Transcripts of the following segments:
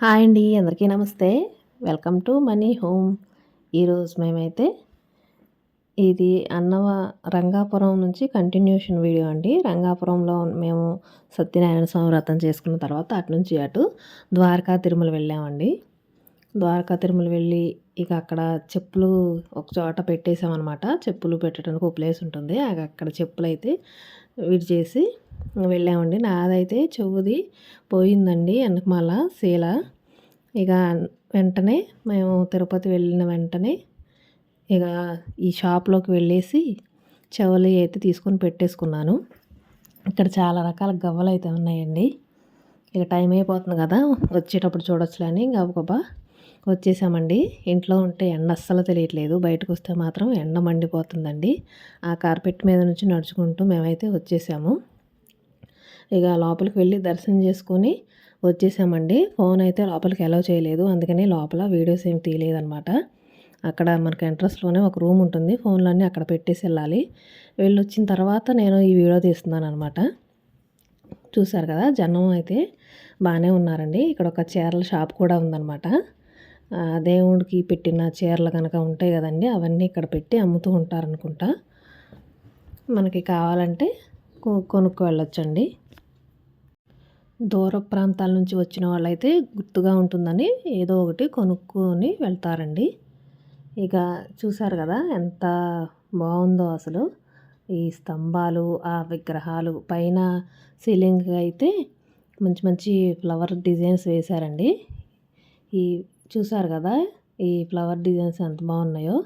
Hi అండి అందరికీ నమస్తే. Welcome to money home. ఈరోజు మేమైతే ఇది అన్నవ రంగాపురం నుంచి కంటిన్యూషన్ వీడియో అండి. రంగాపురంలో మేము సత్యనారాయణ స్వామి వ్రతం చేసుకున్న తర్వాత అటు నుంచి అటు ద్వారకా తిరుమల వెళ్ళామండి. ద్వారకా తిరుమల వెళ్ళి ఇక అక్కడ చెప్పులు ఒక చోట పెట్టేసామన్నమాట చెప్పులు పెట్టడానికి ఒక ప్లేస్ ఉంటుంది. అక్కడ చెప్పులు అయితే విడి చేసి వెళ్ళామండి. నాదైతే చెవుది పోయిందండి వెనకమాల శీల. ఇక వెంటనే మేము తిరుపతి వెళ్ళిన వెంటనే ఇక ఈ షాప్లోకి వెళ్ళేసి చెవులు అయితే తీసుకొని పెట్టేసుకున్నాను. ఇక్కడ చాలా రకాల గవ్వలు అయితే ఉన్నాయండి. ఇక టైం అయిపోతుంది కదా వచ్చేటప్పుడు చూడొచ్చులని గబగబా వచ్చేసామండి. ఇంట్లో ఉంటే ఎండ అస్సలు తెలియట్లేదు. బయటకు వస్తే మాత్రం ఎండ మండిపోతుందండి. ఆ కార్పెట్ మీద నుంచి నడుచుకుంటూ మేమైతే వచ్చేసాము. ఇక లోపలికి వెళ్ళి దర్శనం చేసుకొని వచ్చేసామండి. ఫోన్ అయితే లోపలికి అలౌ చేయలేదు. అందుకని లోపల వీడియోస్ ఏం తీయలేదనమాట అక్కడ మనకి ఎంట్రస్లోనే ఒక రూమ్ ఉంటుంది. ఫోన్లన్నీ అక్కడ పెట్టేసి వెళ్ళాలి. వెళ్ళి వచ్చిన తర్వాత నేను ఈ వీడియో తీస్తున్నాను అనమాట చూసారు కదా? జనం అయితే బాగానే ఉన్నారండి. ఇక్కడ ఒక చీరల షాప్ కూడా ఉందన్నమాట. దేవుడికి పెట్టిన చీరలు కనుక ఉంటాయి కదండి అవన్నీ ఇక్కడ పెట్టి అమ్ముతూ ఉంటారనుకుంటా. మనకి కావాలంటే కొనుక్కు వెళ్ళొచ్చండి. దూర ప్రాంతాల నుంచి వచ్చిన వాళ్ళైతే గుర్తుగా ఉంటుందని ఏదో ఒకటి కొనుక్కొని వెళ్తారండి. ఇక చూసారు కదా ఎంత బాగుందో అసలు. ఈ స్తంభాలు ఆ విగ్రహాలు పైన సీలింగ్ అయితే మంచి మంచి ఫ్లవర్ డిజైన్స్ వేశారండి. ఈ చూసారు కదా? ఈ ఫ్లవర్ డిజైన్స్ ఎంత బాగున్నాయో.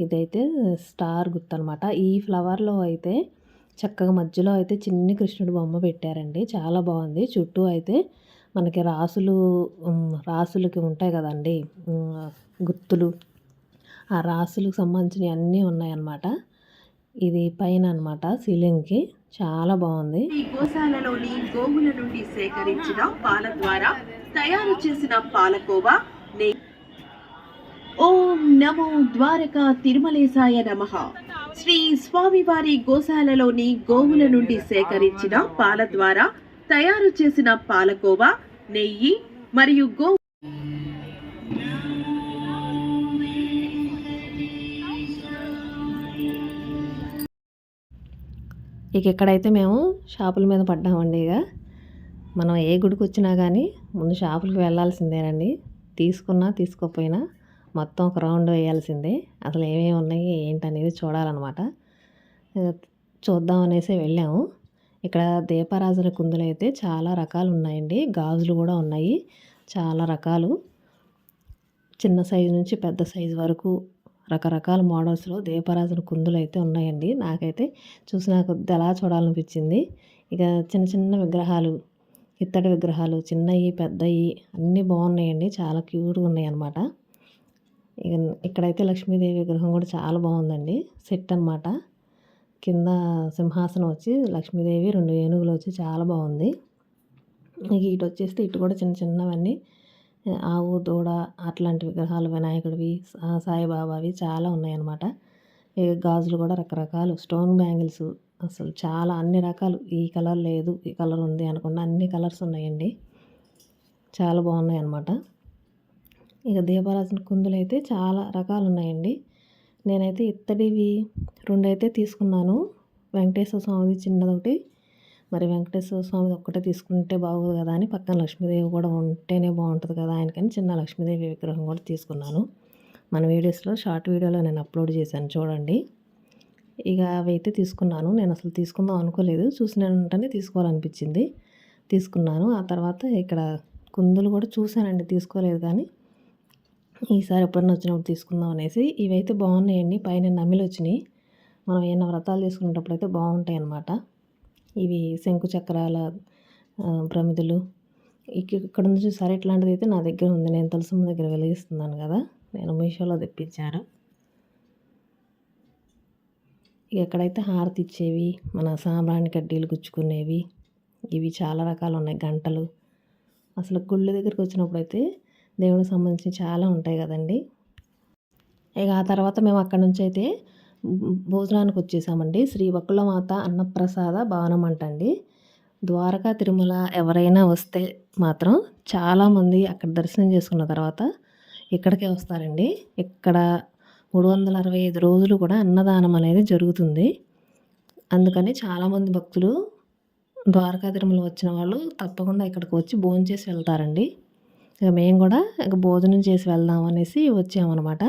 ఇదైతే స్టార్ గుర్తు అనమాట ఈ ఫ్లవర్లో అయితే చక్కగా మధ్యలో అయితే చిన్ని కృష్ణుడు బొమ్మ పెట్టారండి. చాలా బాగుంది. చుట్టూ అయితే మనకి రాసులు రాసులకి ఉంటాయి కదండి. గుర్తులు ఆ రాసులకు సంబంధించినవి అన్నీ ఉన్నాయన్నమాట. ఇది పైన అనమాట సీలింగ్కి. చాలా బాగుంది. ఈ గోశాలలోని గోవుల నుండి సేకరించిన పాల ద్వారా తయారు చేసిన పాలకోవా నెయ్యి ఓం నమో ద్వారకా తిరుమలేశాయ నమ. శ్రీ స్వామివారి గోశాలలోని గోవుల నుండి సేకరించిన పాల ద్వారా తయారు చేసిన పాలకోవా నెయ్యి మరియు గో ఇక ఎక్కడైతే మేము షాపుల మీద పడ్డామండి ఇక. మనం ఏ గుడికి వచ్చినా కానీ ముందు షాపులకు వెళ్ళాల్సిందేనండి. తీసుకున్నా తీసుకోకపోయినా మొత్తం ఒక రౌండ్ వేయాల్సిందే. అసలు ఏమేమి ఉన్నాయి ఏంటనేది చూడాలన్నమాట. చూద్దాం అనేసి వెళ్ళాము. ఇక్కడ దీపారాజన కుందులు అయితే చాలా రకాలు ఉన్నాయండి. గాజులు కూడా ఉన్నాయి. చాలా రకాలు. చిన్న సైజు నుంచి పెద్ద సైజు వరకు రకరకాల మోడల్స్లో దీపారాజన కుందులు అయితే ఉన్నాయండి. నాకైతే చూసిన కొద్ది ఎలా చూడాలనిపించింది. ఇక చిన్న చిన్న విగ్రహాలు ఇత్తడి విగ్రహాలు చిన్నవి పెద్దవి అన్నీ బాగున్నాయండి. చాలా క్యూట్గా ఉన్నాయి అన్నమాట ఇక ఇక్కడైతే లక్ష్మీదేవి విగ్రహం కూడా చాలా బాగుందండి. సెట్ అనమాట కింద సింహాసనం వచ్చి లక్ష్మీదేవి రెండు ఏనుగులు వచ్చి చాలా బాగుంది. ఇటు వచ్చేస్తే ఇటు కూడా చిన్న చిన్నవన్నీ ఆవు దూడ అట్లాంటి విగ్రహాలు వినాయకుడివి సాయిబాబావి చాలా ఉన్నాయన్నమాట. గాజులు కూడా రకరకాలు స్టోన్ బ్యాంగిల్స్ అసలు చాలా అన్ని రకాలు. ఈ కలర్ లేదు ఈ కలర్ ఉంది అనుకున్న అన్ని కలర్స్ ఉన్నాయండి. చాలా బాగున్నాయి అన్నమాట. ఇక దీపారాజన కుందులు అయితే చాలా రకాలు ఉన్నాయండి. నేనైతే ఇత్తడివి రెండైతే తీసుకున్నాను. వెంకటేశ్వర స్వామిది చిన్నదొకటి. మరి వెంకటేశ్వర స్వామి ఒక్కటే తీసుకుంటే బాగోదు కదా అని పక్కన లక్ష్మీదేవి కూడా ఉంటేనే బాగుంటుంది కదా ఆయనకని చిన్న లక్ష్మీదేవి విగ్రహం కూడా తీసుకున్నాను. మన వీడియోస్లో షార్ట్ వీడియోలో నేను అప్లోడ్ చేశాను చూడండి. ఇక అవి అయితే తీసుకున్నాను. నేను అసలు తీసుకుందాం అనుకోలేదు. చూసిన వెంటనే తీసుకోవాలనిపించింది. తీసుకున్నాను. ఆ తర్వాత ఇక్కడ కుందులు కూడా చూశానండి. తీసుకోలేదు కానీ ఈసారి ఎప్పుడన్నా వచ్చినప్పుడు తీసుకుందాం అనేసి. ఇవైతే బాగున్నాయండి. పైన నమిలి వచ్చినాయి. మనం ఏమైనా వ్రతాలు తీసుకునేటప్పుడు అయితే బాగుంటాయి అన్నమాట. ఇవి శంకు చక్రాల ప్రమిదలు. ఇక్కడ నుంచి సరే. ఇట్లాంటిది అయితే నా దగ్గర ఉంది. నేను తులసమ్మ దగ్గర వెలిగిస్తున్నాను కదా. నేను మీషోలో తెప్పించాను. ఎక్కడైతే హారతి ఇచ్చేవి మన సాంబ్రాణి కడ్డీలు గుచ్చుకునేవి ఇవి చాలా రకాలు ఉన్నాయి గంటలు. అసలు గుళ్ళ దగ్గరికి వచ్చినప్పుడు అయితే దేవుడికి సంబంధించి చాలా ఉంటాయి కదండి. ఇక ఆ తర్వాత మేము అక్కడ నుంచి అయితే భోజనానికి వచ్చేసామండి. శ్రీ వకులమాత అన్నప్రసాద భవనం అంటండి. ద్వారకా తిరుమల ఎవరైనా వస్తే మాత్రం చాలామంది అక్కడ దర్శనం చేసుకున్న తర్వాత ఇక్కడికే వస్తారండి. ఇక్కడ మూడు వందల అరవై ఐదు రోజులు కూడా అన్నదానం అనేది జరుగుతుంది. అందుకని చాలామంది భక్తులు ద్వారకా తిరుమల వచ్చిన వాళ్ళు తప్పకుండా ఇక్కడికి వచ్చి భోజనం చేసి వెళ్తారండి. ఇక మేము కూడా ఇక భోజనం చేసి వెళ్దాం అనేసి వచ్చామన్నమాట.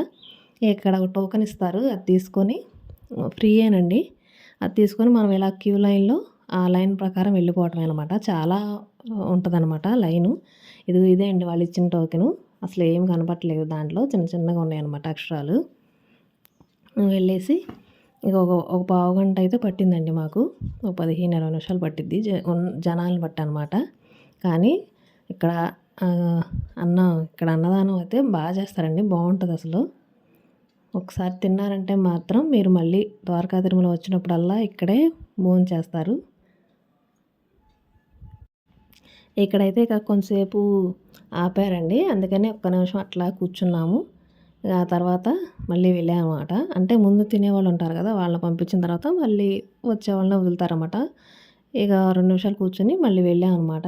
ఇక్కడ ఒక టోకెన్ ఇస్తారు అది తీసుకొని ఫ్రీయేనండి అది తీసుకొని మనం ఇలా క్యూ లైన్లో ఆ లైన్ ప్రకారం వెళ్ళిపోవటమే అనమాట చాలా ఉంటుందన్నమాట లైను. ఇది ఇదే అండి వాళ్ళు ఇచ్చిన టోకెను అసలు ఏం కనపట్లేదు దాంట్లో. చిన్న చిన్నగా ఉన్నాయన్నమాట అక్షరాలు. వెళ్ళేసి ఇక ఒక ఒక పావు గంట అయితే పట్టిందండి మాకు. ఒక పదిహేను ఇరవై నిమిషాలు పట్టిద్ది. జ జనాలను బట్టి అనమాట కానీ ఇక్కడ అన్నం అన్న ఇక్కడ అన్నదానం అయితే బాగా చేస్తారండి. బాగుంటుంది అసలు. ఒకసారి తిన్నారంటే మాత్రం మీరు మళ్ళీ ద్వారకా తిరుమల వచ్చినప్పుడల్లా ఇక్కడే భోజనం చేస్తారు. ఇక్కడైతే ఇక కొంతసేపు ఆపారండి. అందుకని ఒక్క నిమిషం అట్లా కూర్చున్నాము. ఆ తర్వాత మళ్ళీ వెళ్ళామన్నమాట. అంటే ముందు తినేవాళ్ళు ఉంటారు కదా వాళ్ళని పంపించిన తర్వాత మళ్ళీ వచ్చే వాళ్ళని వదులుతారన్నమాట. ఇక రెండు నిమిషాలు కూర్చొని మళ్ళీ వెళ్ళామన్నమాట.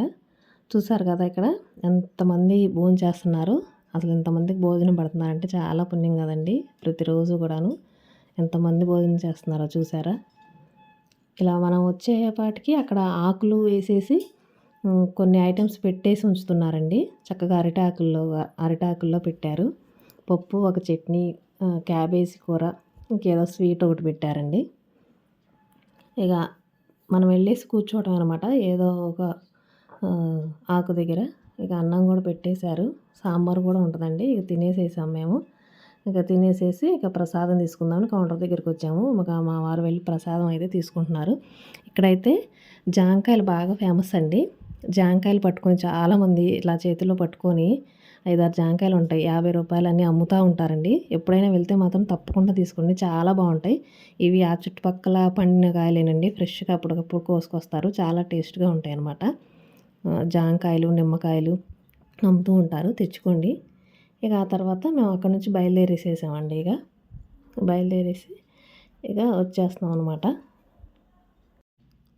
చూసారు కదా ఇక్కడ ఎంతమంది భోజనం చేస్తున్నారు. అసలు ఎంతమందికి భోజనం పడుతున్నారంటే చాలా పుణ్యం కదండి. ప్రతిరోజు కూడాను ఎంతమంది భోజనం చేస్తున్నారో చూసారా? ఇలా మనం వచ్చేపాటికి అక్కడ ఆకులు వేసేసి కొన్ని ఐటమ్స్ పెట్టేసి ఉంచుతున్నారండి. చక్కగా అరిటాకుల్లో అరిటాకుల్లో పెట్టారు. పప్పు ఒక చట్నీ క్యాబేజీ కూర ఇంకేదో స్వీట్ ఒకటి పెట్టారండి. ఇక మనం వెళ్ళేసి కూర్చోవటం అనమాట ఏదో ఒక ఆకు దగ్గర. ఇక అన్నం కూడా పెట్టేశారు. సాంబార్ కూడా ఉంటుందండి. ఇక తినేసేసాం మేము. ఇక తినేసేసి ఇక ప్రసాదం తీసుకుందామని కౌంటర్ దగ్గరికి వచ్చాము. ఇక మా వారు వెళ్ళి ప్రసాదం అయితే తీసుకుంటున్నారు. ఇక్కడైతే జాంకాయలు బాగా ఫేమస్ అండి. జాంకాయలు పట్టుకొని చాలామంది ఇలా చేతిలో పట్టుకొని ఐదారు జాంకాయలు ఉంటాయి. యాభై రూపాయలు అన్నీ అమ్ముతూ ఉంటారండి. ఎప్పుడైనా వెళ్తే మాత్రం తప్పకుండా తీసుకోండి. చాలా బాగుంటాయి. ఇవి ఆ చుట్టుపక్కల పండిన కాయలేనండి. ఫ్రెష్గా అప్పటికప్పుడు కోసుకొస్తారు. చాలా టేస్ట్గా ఉంటాయి అన్నమాట. జాంకాయలు నిమ్మకాయలు అమ్ముతూ ఉంటారు. తెచ్చుకోండి. ఇక ఆ తర్వాత మేము అక్కడ నుంచి బయలుదేరేసేసామండి ఇక. బయలుదేరేసి ఇక వచ్చేస్తున్నాం అనమాట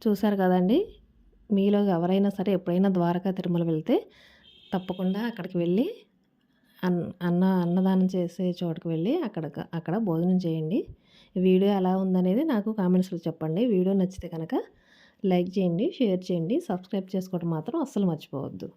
చూసారు కదండి? మీలో ఎవరైనా సరే ఎప్పుడైనా ద్వారకా తిరుమల వెళ్తే తప్పకుండా అక్కడికి వెళ్ళి అన్ అన్న అన్నదానం చేసే చోటుకు వెళ్ళి అక్కడ అక్కడ భోజనం చేయండి. వీడియో ఎలా ఉందనేది నాకు కామెంట్స్లో చెప్పండి. వీడియో నచ్చితే కనుక లైక్ చేయండి షేర్ చేయండి. సబ్స్క్రైబ్ చేసుకోవడం మాత్రం అస్సలు మర్చిపోవద్దు.